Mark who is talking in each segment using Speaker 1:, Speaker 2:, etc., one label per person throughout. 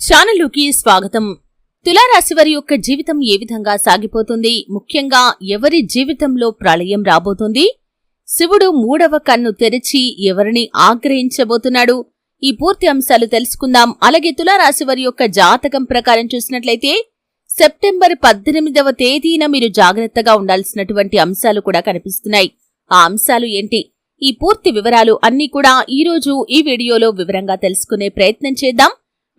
Speaker 1: ఛానల్లోకి స్వాగతం. తులారాశి వారి యొక్క జీవితం ఏ విధంగా సాగిపోతుంది? ముఖ్యంగా ఎవరి జీవితంలో ప్రళయం రాబోతుంది? శివుడు మూడవ కన్ను తెరిచి ఎవరిని ఆగ్రహించబోతున్నాడు? ఈ పూర్తి అంశాలు తెలుసుకుందాం. అలాగే తులారాశి వారి యొక్క జాతకం ప్రకారం చూసినట్లయితే సెప్టెంబర్ పద్దెనిమిదవ తేదీన మీరు జాగ్రత్తగా ఉండాల్సినటువంటి అంశాలు కూడా కనిపిస్తున్నాయి. ఆ అంశాలు ఏంటి? ఈ పూర్తి వివరాలు అన్నీ కూడా ఈ రోజు ఈ వీడియోలో వివరంగా తెలుసుకునే ప్రయత్నం చేద్దాం.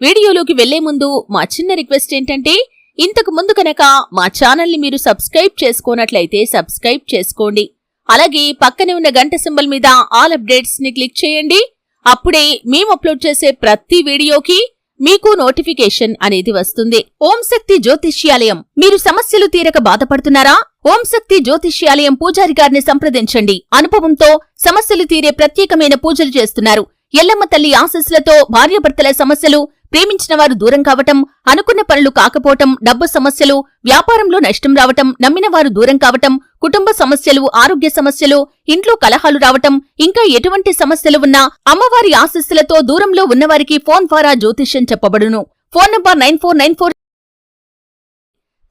Speaker 1: వీడియోలోకి వెళ్ళే ముందు మా చిన్న రిక్వెస్ట్ ఏంటంటే ఇంతకు ముందు కనుక మా ఛానల్ని మీరు సబ్స్క్రైబ్ చేసుకోనట్లయితే సబ్స్క్రైబ్ చేసుకోండి. అలాగే పక్కనే ఉన్న గంట సింబల్ మీద ఆల్ అప్డేట్స్ని క్లిక్ చేయండి. అప్పుడే మేము అప్లోడ్ చేసే ప్రతి వీడియోకి మీకు నోటిఫికేషన్ అనేది వస్తుంది. ఓం శక్తి జ్యోతిష్యాలయం. మీరు సమస్యలు తీరక బాధపడుతున్నారా? ఓం శక్తి జ్యోతిష్యాలయం పూజారి గారిని సంప్రదించండి. అనుభవంతో సమస్యలు తీరే ప్రత్యేకమైన పూజలు చేస్తున్నారు. ఎల్లమ్మ తల్లి ఆశస్సులతో భార్యాభర్తల సమస్యలు ప్రేమించిన వారు దూరం కావటం అనుకున్న పనులు కాకపోవటం డబ్బు సమస్యలు వ్యాపారంలో నష్టం రావటం నమ్మిన వారు దూరం కావటం కుటుంబ సమస్యలు ఆరోగ్య సమస్యలు ఇంట్లో కలహాలు రావటం ఇంకా ఎటువంటి సమస్యలు ఉన్నా అమ్మవారి ఆశస్సులతో దూరంలో ఉన్నవారికి ఫోన్ ద్వారా జ్యోతిష్యం చెప్పబడును. Phone number nine four nine four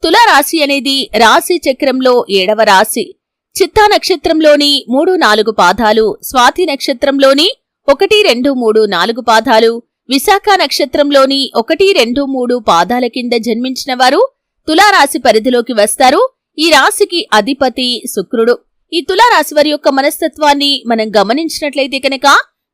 Speaker 1: తులారాశి అనేది రాశి చక్రంలో ఏడవ రాశి. చిత్తా నక్షత్రంలోని మూడు నాలుగు పాదాలు స్వాతి నక్షత్రంలోని ఒకటి రెండు మూడు నాలుగు పాదాలు. విశాఖ నక్షత్రంలోని ఒకటి రెండు మూడు పాదాల కింద జన్మించిన వారు తులారాశి పరిధిలోకి వస్తారు. ఈ రాశికి అధిపతి శుక్రుడు. ఈ తులారాశి వారి యొక్క మనస్తత్వాన్ని మనం గమనించినట్లయితే కనుక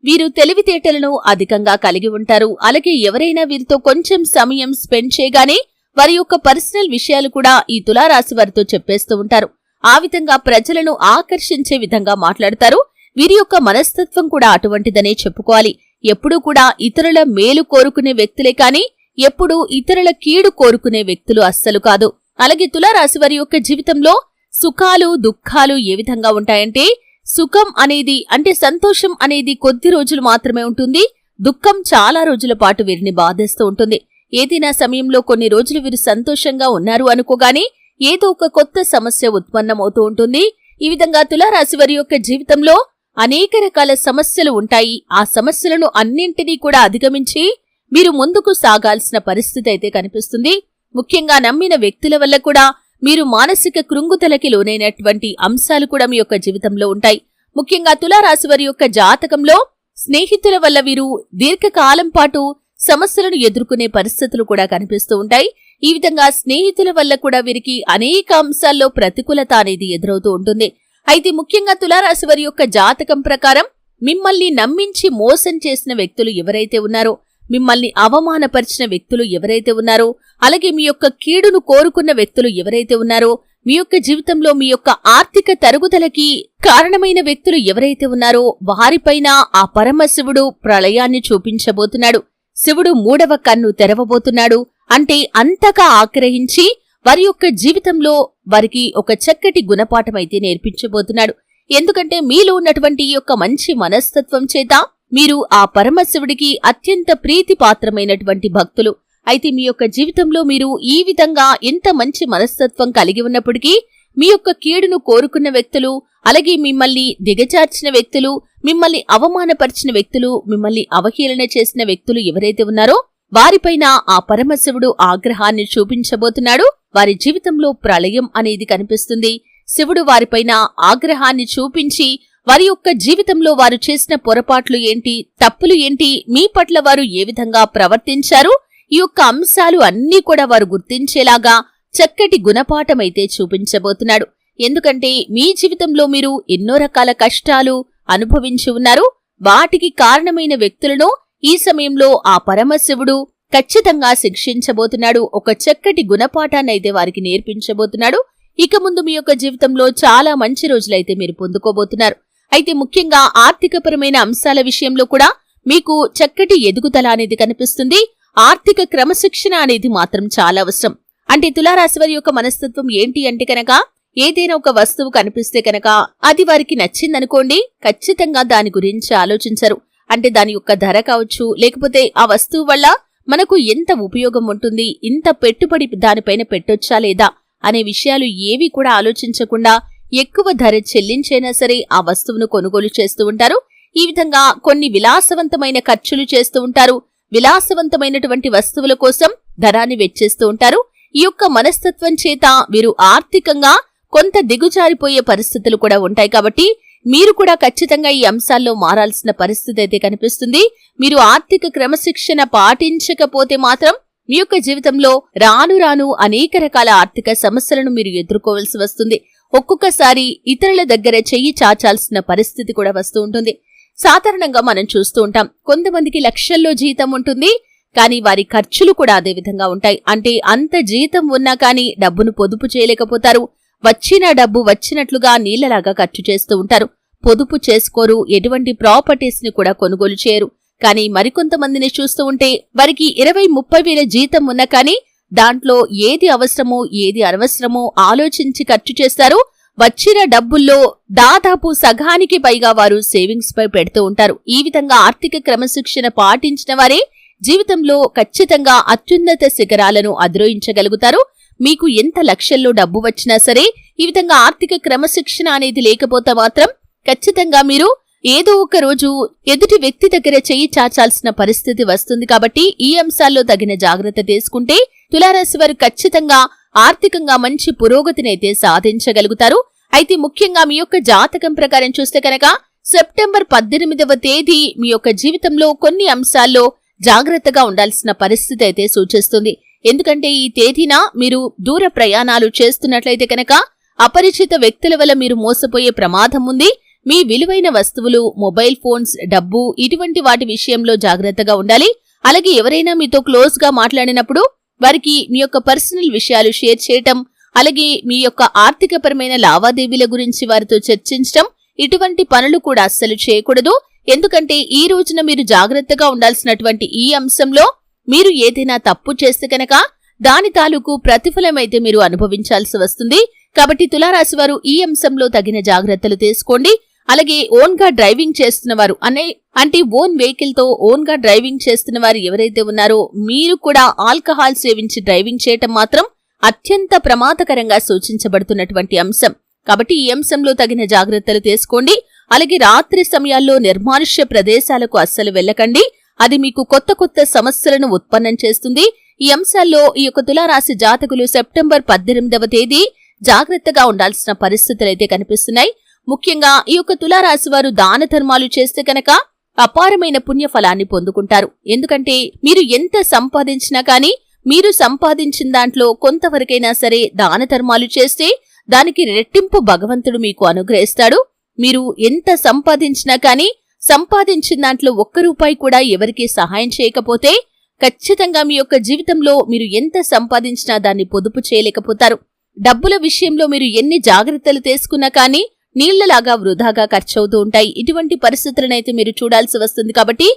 Speaker 1: వీరు తెలివితేటలను అధికంగా కలిగి ఉంటారు. అలాగే ఎవరైనా వీరితో కొంచెం సమయం స్పెండ్ చేయగానే వారి యొక్క పర్సనల్ విషయాలు కూడా ఈ తులారాశి వారితో చెప్పేస్తూ ఉంటారు. ఆ విధంగా ప్రజలను ఆకర్షించే విధంగా మాట్లాడతారు. వీరి యొక్క మనస్తత్వం కూడా అటువంటిదనే చెప్పుకోవాలి. ఎప్పుడూ కూడా ఇతరుల మేలు కోరుకునే వ్యక్తులే కాని ఎప్పుడూ ఇతరుల కీడు కోరుకునే వ్యక్తులు అస్సలు కాదు. అలాగే తులారాశి వారి యొక్క జీవితంలో సుఖాలు దుఃఖాలు ఏ విధంగా ఉంటాయంటే సుఖం అనేది అంటే సంతోషం అనేది కొద్ది రోజులు మాత్రమే ఉంటుంది. దుఃఖం చాలా రోజుల పాటు వీరిని బాధిస్తూ ఉంటుంది. ఏదైనా సమయంలో కొన్ని రోజులు వీరు సంతోషంగా ఉన్నారు అనుకోగాని ఏదో ఒక కొత్త సమస్య ఉత్పన్నమవుతూ ఉంటుంది. ఈ విధంగా తులారాశి వారి యొక్క జీవితంలో అనేక రకాల సమస్యలు ఉంటాయి. ఆ సమస్యలను అన్నింటినీ కూడా అధిగమించి మీరు ముందుకు సాగాల్సిన పరిస్థితి అయితే కనిపిస్తుంది. ముఖ్యంగా నమ్మిన వ్యక్తుల వల్ల కూడా మీరు మానసిక కృంగుతలకి లోనైనటువంటి అంశాలు కూడా మీ యొక్క జీవితంలో ఉంటాయి. ముఖ్యంగా తులారాశి వారి యొక్క జాతకంలో స్నేహితుల వల్ల వీరు దీర్ఘకాలం పాటు సమస్యలను ఎదుర్కొనే పరిస్థితులు కూడా కనిపిస్తూ ఉంటాయి. ఈ విధంగా స్నేహితుల వల్ల కూడా వీరికి అనేక అంశాల్లో ప్రతికూలత అనేది ఎదురవుతూ ఉంటుంది. అయితే ముఖ్యంగా తులారాశి వారి యొక్క జాతకం ప్రకారం మిమ్మల్ని నమ్మించి మోసం చేసిన వ్యక్తులు ఎవరైతే ఉన్నారో మిమ్మల్ని అవమానపరిచిన వ్యక్తులు ఎవరైతే ఉన్నారో అలాగే మీ యొక్క కీడును కోరుకున్న వ్యక్తులు ఎవరైతే ఉన్నారో మీ యొక్క జీవితంలో మీ యొక్క ఆర్థిక తరుగుదలకి కారణమైన వ్యక్తులు ఎవరైతే ఉన్నారో వారిపైన ఆ పరమశివుడు ప్రళయాన్ని చూపించబోతున్నాడు. శివుడు మూడవ కన్ను తెరవబోతున్నాడు. అంటే అంతగా ఆగ్రహించి వారి యొక్క జీవితంలో వారికి ఒక చక్కటి గుణపాఠం అయితే నేర్పించబోతున్నాడు. ఎందుకంటే మీలో ఉన్నటువంటి ఈ యొక్క మంచి మనస్తత్వం చేత మీరు ఆ పరమశివుడికి అత్యంత ప్రీతిపాత్రమైనటువంటి భక్తులు. అయితే మీ యొక్క జీవితంలో మీరు ఈ విధంగా ఎంత మంచి మనస్తత్వం కలిగి ఉన్నప్పటికీ మీ యొక్క కీడును కోరుకున్న వ్యక్తులు అలాగే మిమ్మల్ని దిగజార్చిన వ్యక్తులు మిమ్మల్ని అవమానపరిచిన వ్యక్తులు మిమ్మల్ని అవహేళన చేసిన వ్యక్తులు ఎవరైతే ఉన్నారో వారిపైన ఆ పరమశివుడు ఆగ్రహాన్ని చూపించబోతున్నాడు. వారి జీవితంలో ప్రళయం అనేది కనిపిస్తుంది. శివుడు వారిపైన ఆగ్రహాన్ని చూపించి వారి యొక్క జీవితంలో వారు చేసిన పొరపాట్లు ఏంటి తప్పులు ఏంటి మీ పట్ల వారు ఏ విధంగా ప్రవర్తించారు ఈ యొక్క అంశాలు అన్నీ కూడా వారు గుర్తించేలాగా చక్కటి గుణపాఠమైతే చూపించబోతున్నాడు. ఎందుకంటే మీ జీవితంలో మీరు ఎన్నో రకాల కష్టాలు అనుభవించి ఉన్నారు. వాటికి కారణమైన వ్యక్తులను ఈ సమయంలో ఆ పరమశివుడు ఖచ్చితంగా శిక్షించబోతున్నాడు. ఒక చక్కటి గుణపాఠాన్నైతే వారికి నేర్పించబోతున్నాడు. ఇక ముందు మీ యొక్క జీవితంలో చాలా మంచి రోజులైతే మీరు పొందుకోబోతున్నారు. అయితే ముఖ్యంగా ఆర్థికపరమైన అంశాల విషయంలో కూడా మీకు చక్కటి ఎదుగుదల అనేది కనిపిస్తుంది. ఆర్థిక క్రమశిక్షణ అనేది మాత్రం చాలా అవసరం. అంటే తులారాశి వారి యొక్క మనస్తత్వం ఏంటి అంటే కనుక ఏదైనా ఒక వస్తువు కనిపిస్తే కనుక అది వారికి నచ్చిందనుకోండి ఖచ్చితంగా దాని గురించి ఆలోచించరు. అంటే దాని యొక్క ధర కావచ్చు లేకపోతే ఆ వస్తువు వల్ల మనకు ఎంత ఉపయోగం ఉంటుంది ఇంత పెట్టుబడి దానిపైన పెట్టొచ్చా లేదా అనే విషయాలు ఏవి కూడా ఆలోచించకుండా ఎక్కువ ధర చెల్లించైనా సరే ఆ వస్తువును కొనుగోలు చేస్తూ ఉంటారు. ఈ విధంగా కొన్ని విలాసవంతమైన ఖర్చులు చేస్తూ ఉంటారు. విలాసవంతమైనటువంటి వస్తువుల కోసం ధనాన్ని వెచ్చేస్తూ ఉంటారు. ఈ యొక్క మనస్తత్వం చేత వీరు ఆర్థికంగా కొంత దిగుజారిపోయే పరిస్థితులు కూడా ఉంటాయి కాబట్టి మీరు కూడా ఖచ్చితంగా ఈ అంశాల్లో మారాల్సిన పరిస్థితి అయితే కనిపిస్తుంది. మీరు ఆర్థిక క్రమశిక్షణ పాటించకపోతే మాత్రం మీ యొక్క జీవితంలో రాను రాను అనేక రకాల ఆర్థిక సమస్యలను మీరు ఎదుర్కోవాల్సి వస్తుంది. ఒక్కొక్కసారి ఇతరుల దగ్గర చెయ్యి చాచాల్సిన పరిస్థితి కూడా వస్తూ ఉంటుంది. సాధారణంగా మనం చూస్తూ ఉంటాం కొంతమందికి లక్షల్లో జీతం ఉంటుంది కానీ వారి ఖర్చులు కూడా అదే విధంగా ఉంటాయి. అంటే అంత జీతం ఉన్నా కానీ డబ్బును పొదుపు చేయలేకపోతారు. వచ్చిన డబ్బు వచ్చినట్లుగా నీళ్ళలాగా ఖర్చు చేస్తూ ఉంటారు. పొదుపు చేసుకోరు ఎటువంటి ప్రాపర్టీస్ని కూడా కొనుగోలు చేయరు. కానీ మరికొంతమందిని చూస్తూ ఉంటే వారికి ఇరవై ముప్పై వేల జీతం ఉన్నా కానీ దాంట్లో ఏది అవసరమో ఏది అనవసరమో ఆలోచించి ఖర్చు చేస్తారు. వచ్చిన డబ్బుల్లో దాదాపు సగానికి పైగా వారు సేవింగ్స్ పై పెడుతూ ఉంటారు. ఈ విధంగా ఆర్థిక క్రమశిక్షణ పాటించిన వారే జీవితంలో ఖచ్చితంగా అత్యున్నత శిఖరాలను అధిరోహించగలుగుతారు. మీకు ఎంత లక్షల్లో డబ్బు వచ్చినా సరే ఈ విధంగా ఆర్థిక క్రమశిక్షణ అనేది లేకపోతే మాత్రం ఖచ్చితంగా మీరు ఏదో ఒక రోజు ఎదుటి వ్యక్తి దగ్గర చెయ్యి చాచాల్సిన పరిస్థితి వస్తుంది కాబట్టి ఈ అంశాల్లో తగిన జాగ్రత్త తీసుకుంటే తులారాశి వారు ఖచ్చితంగా ఆర్థికంగా మంచి పురోగతినైతే సాధించగలుగుతారు. అయితే ముఖ్యంగా మీ యొక్క జాతకం ప్రకారం చూస్తే కనుక సెప్టెంబర్ పద్దెనిమిదవ తేదీ మీ యొక్క జీవితంలో కొన్ని అంశాల్లో జాగ్రత్తగా ఉండాల్సిన పరిస్థితి అయితే సూచిస్తుంది. ఎందుకంటే ఈ తేదీన మీరు దూర ప్రయాణాలు చేస్తున్నట్లయితే కనుక అపరిచిత వ్యక్తుల వల్ల మీరు మోసపోయే ప్రమాదం ఉంది. మీ విలువైన వస్తువులు మొబైల్ ఫోన్స్ డబ్బు ఇటువంటి వాటి విషయంలో జాగ్రత్తగా ఉండాలి. అలాగే ఎవరైనా మీతో క్లోజ్గా మాట్లాడినప్పుడు వారికి మీ యొక్క పర్సనల్ విషయాలు షేర్ చేయటం అలాగే మీ యొక్క ఆర్థికపరమైన లావాదేవీల గురించి వారితో చర్చించటం ఇటువంటి పనులు కూడా అస్సలు చేయకూడదు. ఎందుకంటే ఈ రోజున మీరు జాగ్రత్తగా ఉండాల్సినటువంటి ఈ అంశంలో మీరు ఏదైనా తప్పు చేస్తే కనుక దాని తాలూకు ప్రతిఫలమైతే మీరు అనుభవించాల్సి వస్తుంది. కాబట్టి తులారాశి వారు ఈ అంశంలో తగిన జాగ్రత్తలు తీసుకోండి. అలాగే ఓన్గా డ్రైవింగ్ చేస్తున్న వారు అనే అంటే ఓన్ వెహికల్తో ఓన్గా డ్రైవింగ్ చేస్తున్న వారు ఎవరైతే ఉన్నారో మీరు కూడా ఆల్కహాల్ సేవించి డ్రైవింగ్ చేయటం మాత్రం అత్యంత ప్రమాదకరంగా సూచించబడుతున్నటువంటి అంశం. కాబట్టి ఈ అంశంలో తగిన జాగ్రత్తలు తీసుకోండి. అలాగే రాత్రి సమయాల్లో నిర్మానుష్య ప్రదేశాలకు అస్సలు వెళ్ళకండి. అది మీకు కొత్త కొత్త సమస్యలను ఉత్పన్నం చేస్తుంది. ఈ అంశాల్లో ఈ యొక్క తులారాశి జాతకులు సెప్టెంబర్ పద్దెనిమిదవ తేదీ జాగ్రత్తగా ఉండాల్సిన పరిస్థితులైతే కనిపిస్తున్నాయి. ముఖ్యంగా ఈ యొక్క తులారాశి వారు దాన ధర్మాలు చేస్తే కనుక అపారమైన పుణ్య ఫలాన్ని పొందుకుంటారు. ఎందుకంటే మీరు ఎంత సంపాదించినా కానీ మీరు సంపాదించిన దాంట్లో కొంతవరకైనా సరే దాన ధర్మాలు చేస్తే దానికి రెట్టింపు భగవంతుడు మీకు అనుగ్రహిస్తాడు. మీరు ఎంత సంపాదించినా కానీ సంపాదించిన దాంట్లో ఒక్క రూపాయి కూడా ఎవరికి సహాయం చేయకపోతే ఖచ్చితంగా మీ యొక్క జీవితంలో మీరు ఎంత సంపాదించినా దాన్ని పొదుపు చేయలేకపోతారు. డబ్బుల విషయంలో మీరు ఎన్ని జాగ్రత్తలు తీసుకున్నా కానీ నీళ్ళలాగా వృధాగా ఖర్చవుతూ ఉంటాయి. ఇటువంటి పరిస్థితులనైతే మీరు చూడాల్సి వస్తుంది కాబట్టి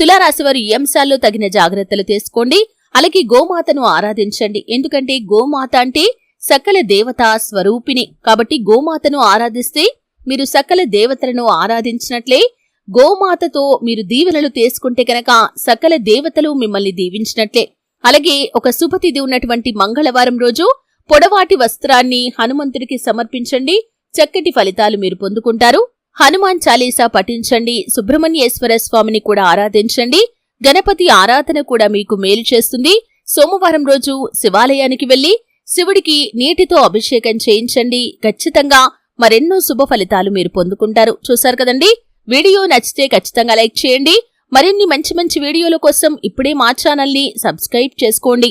Speaker 1: తులారాశి వారు ఈ అంశాల్లో తగిన జాగ్రత్తలు తీసుకోండి. అలాగే గోమాతను ఆరాధించండి. ఎందుకంటే గోమాత అంటే సకల దేవతా స్వరూపిణి. కాబట్టి గోమాతను ఆరాధిస్తే మీరు సకల దేవతలను ఆరాధించినట్లే గోమాతతో మీరు దీవెనలు తీసుకుంటే కనుక సకల దేవతలు మిమ్మల్ని దీవించినట్లే. అలాగే ఒక శుభతిథి ఉన్నటువంటి మంగళవారం రోజు పొడవాటి వస్త్రాన్ని హనుమంతుడికి సమర్పించండి. చక్కటి ఫలితాలు మీరు పొందుకుంటారు. హనుమాన్ చాలీసా పఠించండి. సుబ్రహ్మణ్యేశ్వర స్వామిని కూడా ఆరాధించండి. గణపతి ఆరాధన కూడా మీకు మేలు చేస్తుంది. సోమవారం రోజు శివాలయానికి వెళ్ళి శివుడికి నీటితో అభిషేకం చేయించండి. ఖచ్చితంగా మరెన్నో శుభ ఫలితాలు మీరు పొందుకుంటారు. చూశారు కదండి? వీడియో నచ్చితే ఖచ్చితంగా లైక్ చేయండి. మరిన్ని మంచి మంచి వీడియోల కోసం ఇప్పుడే మా ఛానల్ని సబ్స్క్రైబ్ చేసుకోండి.